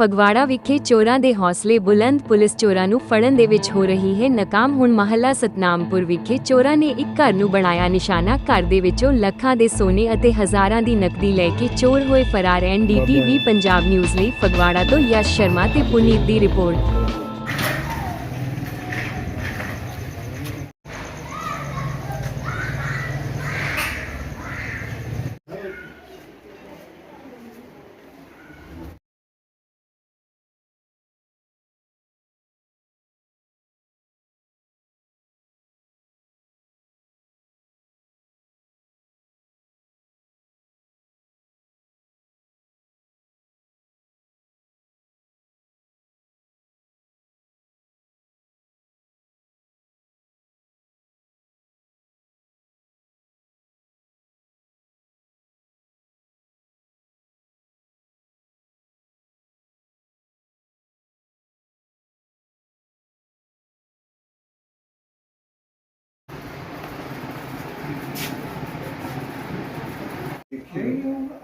ਫਗਵਾੜਾ ਵਿਖੇ ਚੋਰਾਂ ਦੇ ਹੌਸਲੇ ਬੁਲੰਦ ਪੁਲਿਸ ਚੋਰਾਂ ਨੂੰ ਫੜਨ ਦੇ ਵਿੱਚ ਹੋ ਰਹੀ ਹੈ ਨਾਕਾਮ। ਹੁਣ ਮਹੱਲਾ ਸਤਨਾਮਪੁਰ ਵਿਖੇ ਚੋਰਾਂ ਨੇ ਇੱਕ ਘਰ ਨੂੰ ਬਣਾਇਆ ਨਿਸ਼ਾਨਾ। ਘਰ ਦੇ ਵਿੱਚੋਂ ਲੱਖਾਂ ਦੇ ਸੋਨੇ ਅਤੇ ਹਜ਼ਾਰਾਂ ਦੀ ਨਕਦੀ ਲੈ ਕੇ ਚੋਰ ਹੋਏ ਫਰਾਰ। ਐਨਡੀਟੀਵੀ ਪੰਜਾਬ ਨਿਊਜ਼ ਲਈ ਫਗਵਾੜਾ ਤੋਂ ਯਸ਼ ਸ਼ਰਮਾ ਤੇ ਪੁਨੀਤ ਦੀ ਰਿਪੋਰਟ।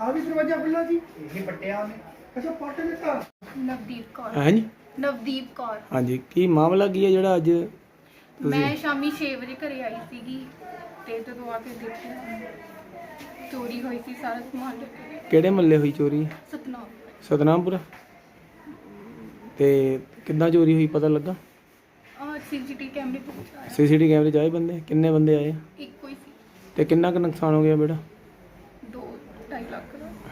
ਆ ਵੀ ਦਰਵਾਜ਼ਾ ਖੁੱਲਾ ਜੀ? ਇਹ ਪੱਟਿਆ ਉਹਨੇ। ਅੱਛਾ ਪੱਟ ਦਿੱਤਾ। ਨਵਦੀਪ ਕੌਰ। ਹਾਂਜੀ? ਨਵਦੀਪ ਕੌਰ। ਹਾਂਜੀ ਕੀ ਮਾਮਲਾ ਕੀ ਹੈ ਜਿਹੜਾ ਅੱਜ ਮੈਂ ਸ਼ਾਮੀ 6 ਵਜੇ ਘਰੇ ਆਈ ਸੀਗੀ ਤੇ ਜਦੋਂ ਆ ਕੇ ਦੇਖਿਆ ਚੋਰੀ ਹੋਈ ਸੀ ਸਾਰਾ ਸਮਾਨ। ਲੱਗੇ ਗਿਆ ਕਿਹੜੇ ਮੱਲੇ ਹੋਈ ਚੋਰੀ? ਸਤਨਾਮ। ਸਤਨਾਮਪੁਰ? ਤੇ ਕਿੱਦਾਂ ਚੋਰੀ ਹੋਈ ਪਤਾ ਲੱਗਾ? ਆ ਸੀਸੀਟੀ ਕੈਮਰੇ ਤੋਂ। ਆਇਆ ਸੀਸੀਟੀ ਕੈਮਰੇ 'ਚ ਆਏ ਬੰਦੇ? ਕਿੰਨੇ ਬੰਦੇ ਆਏ? ਇੱਕੋ ਹੀ ਸੀ। ਤੇ ਕਿੰਨਾ ਕੁ ਨੁਕਸਾਨ ਹੋ ਗਿਆ ਬੇਟਾ? 2 2.5 ਲੱਖ ਦਾ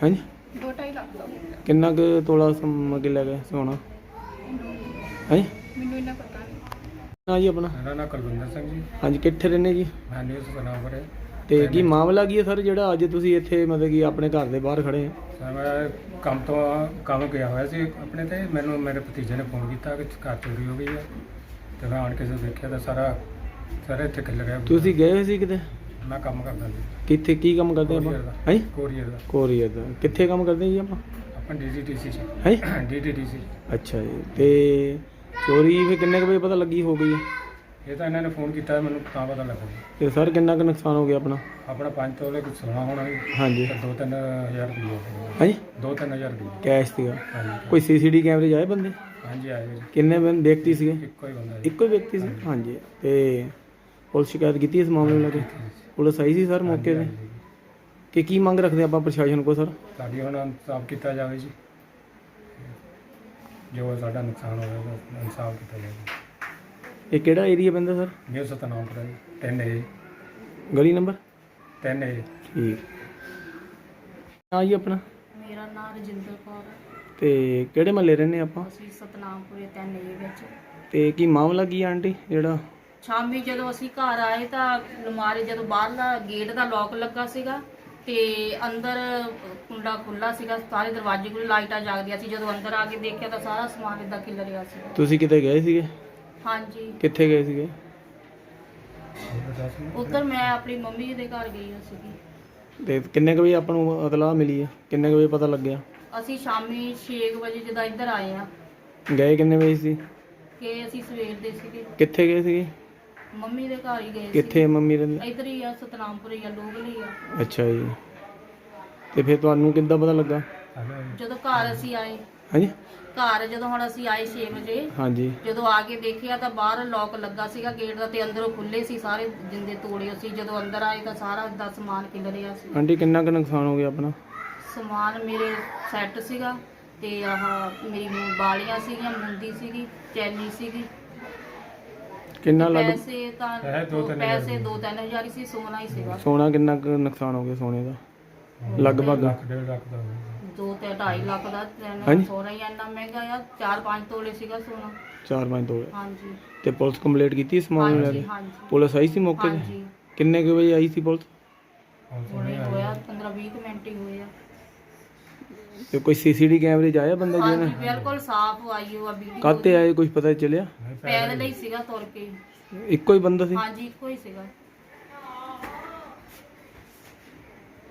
ਹਾਂਜੀ। 2 2.5 ਲੱਖ ਦਾ ਗਿਆ। ਕਿੰਨਾ ਕੁ ਤੋਲਾ ਸਮ ਕੇ ਲੈ ਗਏ ਸੋਨਾ? ਹਾਂਜੀ। ਮੈਨੂੰ ਇਹਨਾਂ ਪਤਾ ਨਹੀਂ। ਨਾ ਜੀ ਆਪਣਾ। ਮੇਰਾ ਨਾਮ ਕੁਲਵਿੰਦਰ ਸਿੰਘ ਜੀ। ਹਾਂਜੀ ਕਿੱਥੇ ਰਹਿੰਦੇ ਜੀ? ਮੈਂ ਨਿਊਜ਼ ਸੁਨਾਵਰ ਹੈ ਤੇ ਕੀ ਮਾਮਲਾ ਕੀ ਹੈ ਸਰ ਜਿਹੜਾ ਅੱਜ ਤੁਸੀਂ ਇੱਥੇ ਮਤਲਬ ਕਿ ਆਪਣੇ ਘਰ ਦੇ ਬਾਹਰ ਖੜੇ ਆ ਸਰ ਮੈਂ ਕੰਮ ਤੋਂ ਕੰਮ ਗਿਆ ਹੋਇਆ ਸੀ ਆਪਣੇ ਤੇ। ਮੈਨੂੰ ਮੇਰੇ ਭਤੀਜੇ ਨੇ ਫੋਨ ਕੀਤਾ ਕਿ ਘਰ ਚੋਰੀ ਹੋ ਗਈ ਹੈ। ਤੇ ਮੈਂ ਆਣ ਕੇ ਜਦੋਂ ਦੇਖਿਆ ਤਾਂ ਸਾਰਾ ਸਾਰਾ ਇੱਥੇ ਖਿਲ ਰਿਹਾ ਤੁਸੀਂ ਗਏ ਹੋਏ ਸੀ ਕਿਤੇ? ਮੈਂ ਕੰਮ ਕਰਦਾ ਸੀ ਕਿੱਥੇ ਕੀ ਕੰਮ ਕਰਦੇ ਆਪਾਂ? ਕੋਰੀਅਰ ਦਾ। ਹਾਂਜੀ ਕੋਰੀਅਰ ਦਾ। ਕੋਰੀਅਰ ਦਾ। ਕਿੱਥੇ ਕੰਮ ਕਰਦੇ ਜੀ ਆਪਾਂ? ਆਪਾਂ ਡੀਡੀਟੀਸੀ ਚ। ਹਾਂਜੀ ਡੀਡੀਟੀਸੀ ਅੱਛਾ ਜੀ ਤੇ ਚੋਰੀ ਫਿਰ ਕਿੰਨੇ ਕੁ ਵਜੇ ਪਤਾ ਲੱਗੀ ਹੋ ਗਈ ਹੈ? ਇਹ ਤਾਂ ਇਹਨਾਂ ਨੇ ਫੋਨ ਕੀਤਾ ਮੈਨੂੰ ਤਾਂ ਪਤਾ ਲੱਗਾ ਜੀ। ਤੇ ਸਰ ਕਿੰਨਾ ਕੁ ਨੁਕਸਾਨ ਹੋ ਗਿਆ ਆਪਣਾ? ਆਪਣਾ 5 ਤੋਲੇ ਕੁਝ ਸੋਨਾ ਹੋਣਾ ਜੀ। ਹਾਂਜੀ। ਤੇ 2-3000 ਰੁਪਏ ਹਾਂਜੀ 2-3000 ਰੁਪਏ ਕੈਸ਼ ਸੀਗਾ? ਹਾਂਜੀ। ਕੋਈ ਸੀਸੀਟੀ ਕੈਮਰੇ 'ਚ ਆਏ ਬੰਦੇ? ਹਾਂਜੀ ਆਏ ਜੀ। ਕਿੰਨੇ ਬੰਦੇ ਵਿਅਕਤੀ ਸੀਗੇ? ਇੱਕੋ ਹੀ ਬੰਦਾ ਜੀ। ਇੱਕੋ ਹੀ ਵਿਅਕਤੀ ਸੀ? ਹਾਂਜੀ। ਤੇ ਪੁਲਿਸ ਸ਼ਿਕਾਇਤ ਕੀਤੀ ਇਸ ਮਾਮਲੇ ਨੂੰ ਲੈ ਕੇ? ਪੁਲਿਸ ਆਈ ਸੀ ਸਰ ਮੌਕੇ ਤੇ? ਕਿ ਕੀ ਮੰਗ ਰੱਖਦੇ ਆਪਾਂ ਪ੍ਰਸ਼ਾਸਨ ਕੋਲ ਸਰ? ਸਾਡੀ ਹੁਣ ਇਨਸਾਫ ਕੀਤਾ ਜਾਵੇ ਜੀ। ਜੋ ਸਾਡਾ ਨੁਕਸਾਨ ਹੋਇਆ ਉਹਦਾ ਇਨਸਾਫ ਕੀਤਾ ਜਾਵੇ। ਇਹ ਕਿਹੜਾ ਏਰੀਆ ਪੈਂਦਾ ਸਰ? ਨਿਊ ਸਤਨਾਮਪੁਰ ਹੈ ਤਿੰਨ ਏ। ਗਲੀ ਨੰਬਰ? ਤਿੰਨ ਏ। ਠੀਕ। ਹਾਂ ਜੀ ਆਪਣਾ? ਮੇਰਾ ਨਾਮ ਰਜਿੰਦਰ ਕੌਰ ਹੈ। ਤੇ ਕਿਹੜੇ ਮਹੱਲੇ ਰਹਿੰਦੇ ਆਪਾਂ? ਅਸੀਂ ਸਤਨਾਮਪੁਰੇ ਤਿੰਨ ਵਿੱਚ। ਤੇ ਕੀ ਮਾਮਲਾ ਕੀ ਆ ਆਂਟੀ ਜਿਹੜਾ ਸ਼ਾਮੀ ਜਦੋਂ ਅਸੀਂ ਘਰ ਆਏ ਤਾਂ ਅਲਮਾਰੀ ਜਦੋਂ ਬਾਹਰਲਾ ਗੇਟ ਦਾ ਲੋਕ ਲੱਗਾ ਸੀਗਾ ਤੇ ਅੰਦਰ ਕੁੰਡਾ ਖੁੱਲਾ ਸੀਗਾ ਸਾਰੇ ਦਰਵਾਜ਼ੇ ਖੁੱਲੇ ਲਾਈਟਾਂ ਜਗਦੀਆਂ ਸੀ। ਜਦੋਂ ਅੰਦਰ ਆ ਕੇ ਦੇਖਿਆ ਤਾਂ ਸਾਰਾ ਸਮਾਨ ਇਦਾਂ ਖਿਲ ਰਿਹਾ ਸੀ ਤੁਸੀਂ ਕਿਤੇ ਗਏ ਸੀਗੇ? ਹਾਂਜੀ। ਕਿੱਥੇ ਗਏ ਸੀਗੇ? ਉੱਧਰ ਮੈਂ ਆਪਣੀ ਮੰਮੀ ਦੇ ਘਰ ਗਈ ਹੋਈ ਸੀਗੀ। ਤੇ ਕਿੰਨੇ ਕੁ ਵਜੇ ਆਪਾਂ ਨੂੰ ਇਤਲਾਹ ਮਿਲੀ ਹੈ ਕਿੰਨੇ ਕੁ ਵਜੇ ਪਤਾ ਲੱਗਿਆ? ਅਸੀਂ ਸ਼ਾਮੀ 6 ਵਜੇ ਜਦੋਂ ਇੱਧਰ ਆਏ ਆ। ਗਏ ਕਿੰਨੇ ਵਜੇ ਸੀ? ਕਿ ਅਸੀਂ ਸਵੇਰ ਦੇ ਸੀਗੇ। ਕਿੱਥੇ ਗਏ ਸੀਗੇ? ਮੰਮੀ ਦੇ ਘਰ ਹੀ ਗਏ ਸੀ। ਕਿੱਥੇ ਮੰਮੀ ਰਹਿੰਦੇ ਇੱਧਰ ਹੀ ਆ ਸਤਨਾਮਪੁਰੇ ਜਾਂ ਲੋਗਲੀ ਆ। ਅੱਛਾ ਜੀ। ਤੇ ਫਿਰ ਤੁਹਾਨੂੰ ਕਿੱਦਾਂ ਪਤਾ ਲੱਗਾ? ਜਦੋਂ ਘਰ ਅਸੀਂ ਆਏ। ਹਾਂਜੀ? ਘਰ ਜਦੋਂ ਹੁਣ ਅਸੀਂ ਆਏ 6 ਵਜੇ ਹਾਂਜੀ। ਜਦੋਂ ਆ ਕੇ ਦੇਖਿਆ ਤਾਂ ਬਾਹਰ ਲੋਕ ਲੱਗਾ ਸੀਗਾ ਗੇਟ ਦਾ ਤੇ ਅੰਦਰੋਂ ਖੁੱਲੇ ਸੀ ਸਾਰੇ ਜਿੰਦੇ ਤੋੜੇ ਸੀ ਜਦੋਂ ਅੰਦਰ ਆਏ ਤਾਂ ਸਾਰਾ ਦਾ ਸਮਾਨ ਖਿਲ ਰਿਹਾ ਸੀ। ਆਂਟੀ ਕਿੰਨਾ ਕੁ ਨੁਕਸਾਨ ਹੋ ਗਿਆ ਆਪਣਾ? ਸਮਾਨ ਮੇਰੇ ਸੈੱਟ ਸੀਗਾ ਤੇ ਆਹ ਮੇਰੀ ਬਾਲੀਆਂ ਸੀਗੀਆਂ ਮੁੰਦੀ ਸੀਗੀ ਚੈਨੀ ਸੀਗੀ। ਕਿੰਨਾ ਲੱਗ ਪੈਸੇ ਤਾਂ ਪੈਸੇ ਦੋ ਤਿੰਨ ਹਜ਼ਾਰ ਪੈਸੇ 2-3000 ਹੀ ਸੀ ਸੋਨਾ ਹੀ ਸੀਗਾ। ਸੋਨਾ ਕਿੰਨਾ ਕੁ ਨੁਕਸਾਨ ਹੋ ਗਿਆ ਸੋਨੇ ਦਾ? ਲਗਭਗ। ਲੱਖ ਡੇਢ ਲੱਖ ਦਾ ਹੋਊਗਾ। 2 ਤੇ 2.5 ਲੱਖ ਦਾ ਹਾਂਜੀ। ਤੇ ਸੋਨਾ ਹੀ ਇੰਨਾ ਮਹਿੰਗਾ ਆ 4-5 ਤੋਲੇ ਸੀਗਾ ਸੋਨਾ। 4-5 ਤੋਲੇ। ਹਾਂਜੀ। ਤੇ ਪੁਲਿਸ ਕੰਪਲੀਟ ਕੀਤੀ ਇਸ ਮਾਮਲੇ ਲੈ ਹਾਂਜੀ ਕੇ ਹਾਂਜੀ। ਪੁਲਿਸ ਆਈ ਸੀ ਮੌਕੇ ਤੇ? ਹਾਂਜੀ। ਕਿੰਨੇ ਕੁ ਵਜੇ ਆਈ ਸੀ ਪੁਲਿਸ? ਹੁਣ ਹੁਣੇ ਹੋਇਆ 15-20 ਮਿੰਟ ਹੀ ਹੋਏ ਆ। ਤੇ ਕੋਈ ਸੀਸੀਟੀ ਕੈਮਰੇ 'ਚ ਆਇਆ ਬੰਦਾ ਹਾਂਜੀ ਜਿਹਨੇ ਬਿਲਕੁਲ ਸਾਫ਼ ਆਈ ਉਹ ਵੀਡੀਓ ਕਾਤੇ ਆਏ ਕੁਝ ਪਤਾ ਚੱਲਿਆ? ਪੈਦਲ ਹੀ ਸੀਗਾ ਤੁਰ ਕੇ। ਇੱਕੋ ਹੀ ਬੰਦਾ ਸੀ? ਹਾਂਜੀ ਇੱਕੋ ਹੀ ਸੀਗਾ।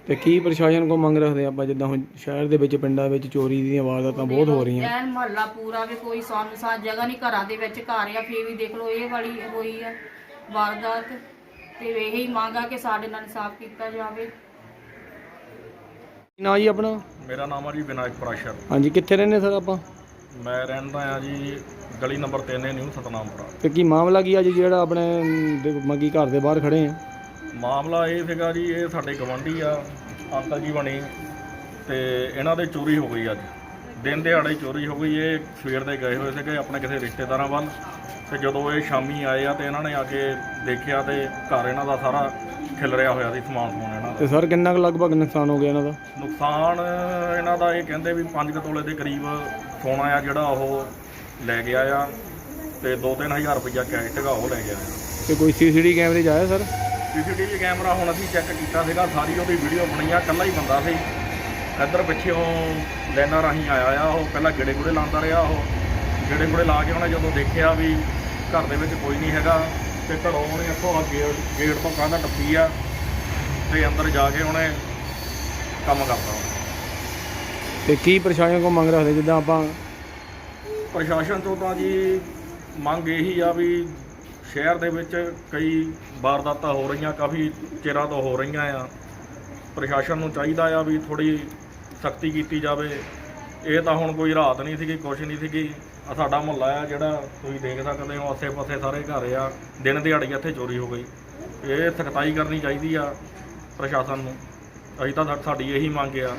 ਤੇ ਕੀ ਪ੍ਰਸ਼ਾਸਨ ਕੋ ਮੰਗ ਰੱਖਦੇ ਆਪਾਂ? ਜਿੱਦਾਂ ਹੁਣ ਸ਼ਹਿਰ ਦੇ ਵਿੱਚ ਪਿੰਡਾਂ ਵਿੱਚ ਚੋਰੀ ਦੀਆਂ ਵਾਰਦਾਤਾਂ ਬਹੁਤ ਹੋ ਰਹੀਆਂ। ਐਨ ਮਹੱਲਾ ਪੂਰਾ ਵੀ ਕੋਈ ਸੁੰਨਸਾਨ ਜਗ੍ਹਾ ਨਹੀਂ ਘਰਾਂ ਦੇ ਵਿੱਚ ਘਰ ਆ ਫੇਰ ਵੀ ਦੇਖ ਲਓ ਇਹ ਵਾਲੀ ਹੋਈ ਆ ਵਾਰਦਾਤ। ਤੇ ਇਹੀ ਮੰਗ ਆ ਕਿ ਸਾਡੇ ਨਾਲ ਇਨਸਾਫ ਕੀਤਾ ਜਾਵੇ। ਨਾ ਜੀ ਆਪਣਾ? ਮੇਰਾ ਨਾਮ ਆ ਜੀ ਵਿਨਾਇਕ ਪ੍ਰਾਸ਼ਰ। ਹਾਂਜੀ ਕਿੱਥੇ ਰਹਿੰਦੇ ਸਰ ਆਪਾਂ? ਮੈਂ ਰਹਿੰਦਾ ਆ ਜੀ ਗਲੀ ਨੰਬਰ 3 ਨਿਊ ਸਤਨਾਮਪੁਰਾ। ਤੇ ਕੀ ਮਾਮਲਾ ਕੀ ਅੱਜ ਜਿਹੜਾ ਆਪਣੇ ਦੇ- ਮੰਗੀ ਘਰ ਦੇ ਬਾਹਰ ਖੜੇ ਆ? ਮਾਮਲਾ ਇਹ ਸੀਗਾ ਜੀ ਇਹ ਸਾਡੇ ਗਵੰਡੀ ਆ ਅੰਕਲ ਜੀ ਬਣੇ ਤੇ ਇਹਨਾਂ ਦੇ ਚੋਰੀ ਹੋ ਗਈ ਅੱਜ। ਦਿਨ ਦਿਹਾੜੇ ਚੋਰੀ ਹੋ ਗਈ। ਇਹ ਸਵੇਰ ਦੇ ਗਏ ਹੋਏ ਸੀਗੇ ਆਪਣੇ ਕਿਸੇ ਰਿਸ਼ਤੇਦਾਰਾਂ ਵੱਲ। ਤੇ ਜਦੋਂ ਇਹ ਸ਼ਾਮੀ ਆਏ ਆ ਤੇ ਇਹਨਾਂ ਨੇ ਆ ਕੇ ਦੇਖਿਆ ਤੇ ਘਰ ਇਹਨਾਂ ਦਾ ਸਾਰਾ ਖਿਲਰਿਆ ਹੋਇਆ ਸੀ ਸਮਾਨ ਸਮੂਨ ਇਹਨਾਂ ਦਾ। ਤੇ ਸਰ ਕਿੰਨਾ ਕੁ ਲਗਭਗ ਨੁਕਸਾਨ ਹੋ ਗਿਆ ਇਹਨਾਂ ਦਾ? ਨੁਕਸਾਨ ਇਹਨਾਂ ਦਾ ਇਹ ਕਹਿੰਦੇ ਵੀ 5 ਤੋਲੇ ਦੇ ਕਰੀਬ ਸੋਨਾ ਆ ਜਿਹੜਾ ਉਹ ਲੈ ਗਿਆ ਆ ਤੇ 2-3000 ਰੁਪਈਆ ਕੈਸ਼ ਹੈਗਾ ਉਹ ਲੈ ਗਿਆ। ਤੇ ਕੋਈ ਸੀਸੀਟੀ ਕੈਮਰੇ 'ਚ ਆਇਆ ਸਰ? ਸੀਸੀਟੀਵੀ ਕੈਮਰਾ ਹੁਣ ਅਸੀਂ ਚੈੱਕ ਕੀਤਾ ਸੀਗਾ ਸਾਰੀ ਉਹਦੀ ਵੀਡੀਓ ਬਣੀ ਆ ਇਕੱਲਾ ਹੀ ਬੰਦਾ ਸੀ। ਇੱਧਰ ਪਿੱਛੇ ਉਹ ਲੈਣਾ ਰਾਹੀਂ ਆਇਆ ਆ ਉਹ ਪਹਿਲਾਂ ਗੇੜੇ ਗੁੜੇ ਲਾਉਂਦਾ ਰਿਹਾ ਉਹ ਗੇੜੇ ਗੁੜੇ ਲਾ ਕੇ ਉਹਨੇ ਜਦੋਂ ਦੇਖਿਆ ਵੀ ਘਰ ਦੇ ਵਿੱਚ ਕੋਈ ਨਹੀਂ ਹੈਗਾ ਤੇ ਘਰੋਂ ਉਹਨੇ ਇੱਥੋਂ ਆ ਗੇਟ ਤੋਂ ਕੰਧ ਟੱਪੀ ਆ ਤੇ ਅੰਦਰ ਜਾ ਕੇ ਉਹਨੇ ਕੰਮ ਕਰਤਾ। ਤੇ ਕੀ ਪ੍ਰਸ਼ਾਸਨ ਕੋ ਮੰਗ ਰੱਖਦੇ ਜਿੱਦਾਂ ਆਪਾਂ ਪ੍ਰਸ਼ਾਸਨ ਤੋਂ ਤਾਂ ਜੀ ਮੰਗ ਇਹੀ ਆ ਵੀ ਸ਼ਹਿਰ ਦੇ ਵਿੱਚ ਕਈ ਵਾਰਦਾਤਾਂ ਹੋ ਰਹੀਆਂ ਕਾਫੀ ਚਿਰਾਂ ਤੋਂ ਹੋ ਰਹੀਆਂ ਆ। ਪ੍ਰਸ਼ਾਸਨ ਨੂੰ ਚਾਹੀਦਾ ਆ ਵੀ ਥੋੜੀ ਸਖਤੀ ਕੀਤੀ ਜਾਵੇ। ਇਹ ਤਾਂ ਹੁਣ ਕੋਈ ਰਾਤ ਨਹੀਂ ਸੀਗੀ, ਕੁਛ ਨਹੀਂ ਸੀਗੀ। ਆ ਸਾਡਾ ਮੁਹੱਲਾ ਆ ਜਿਹੜਾ ਤੁਸੀਂ ਦੇਖ ਸਕਦੇ ਹੋ, ਆਸੇ-ਪਾਸੇ ਸਾਰੇ ਘਰ ਆ। ਦਿਨ ਦਿਹਾੜੀ ਇੱਥੇ ਚੋਰੀ ਹੋ ਗਈ। ਇਹ ਸਖਤਾਈ ਕਰਨੀ ਚਾਹੀਦੀ ਆ ਪ੍ਰਸ਼ਾਸਨ ਨੂੰ। ਅਸੀਂ ਤਾਂ ਸਾਡੀ ਇਹੀ ਮੰਗ ਆ।